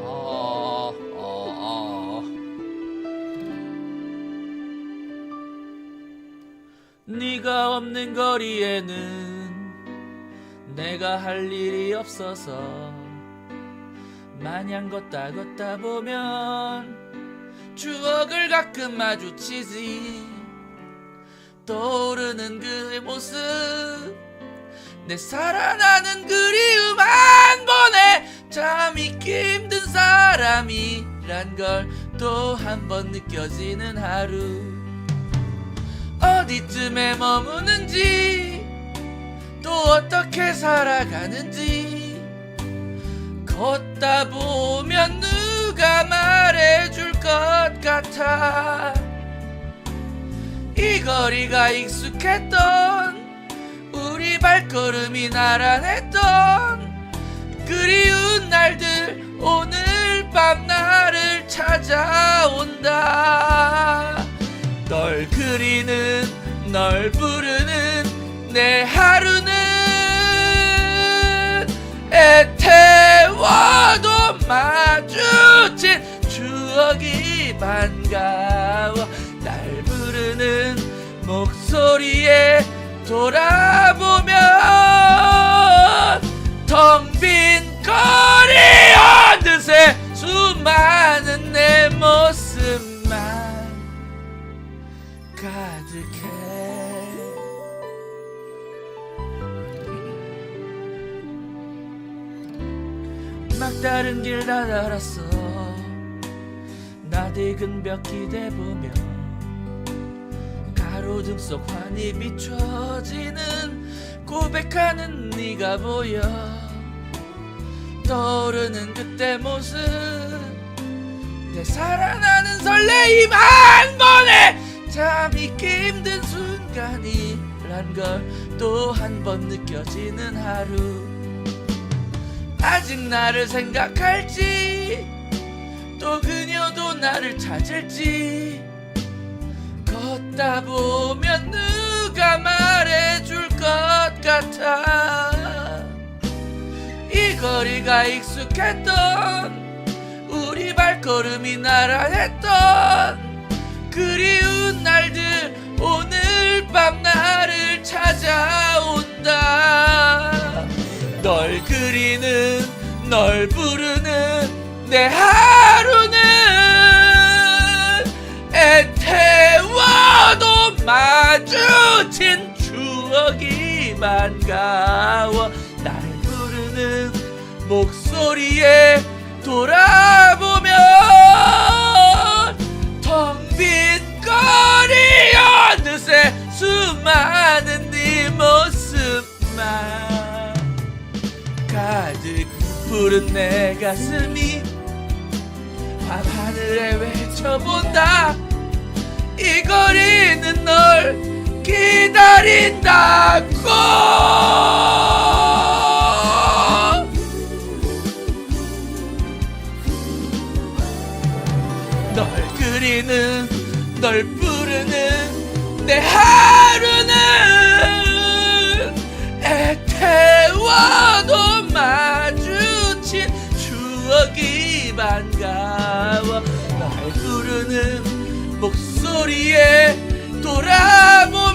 어, 어, 어. 네가 없는 거리에는 내가 할 일이 없어서 마냥 걷다 걷다 보면 추억을 가끔 마주치지 떠오르는 그의 모습 내 살아나는 그리움 한 번에 참 잊기 힘든 사람이란 걸 또 한 번 느껴지는 하루. 어디쯤에 머무는지 또 어떻게 살아가는지. 걷다 보면 누가 말해줄 것 같아. 이 거리가 익숙했던 우리 발걸음이 나란했던 찾아온다 널 그리는 널 부르는 내 하루는 애태워도 마주친 추억이 반가워. 날 부르는 목소리에 돌아 막 다른 길 다달았어. 나디근 벽 기대보며 가로등 속 환히 비춰지는 고백하는 네가 보여. 떠오르는 그때 모습 내 살아나는 설레임 한 번에 참 잊기 힘든 순간이란 걸 또 한 번 느껴지는 하루 아직 나를 생각할지 또 그녀도 나를 찾을지. 걷다 보면 누가 말해줄 것 같아. 이 거리가 익숙했던 우리 발걸음이 나란했던 그리운 날들 오늘 밤 나를 찾아온다 널 그리는 널 부르는 내 하루는 애태워도 마주친 추억이 반가워. 날 부르는 목소리에 돌아보 부른 내 가슴이 밤하늘에 외쳐본다. 이 거리는 널 기다린다고. 널 그리는 널 부르는 내 하루는 부르는 목소리에 돌아보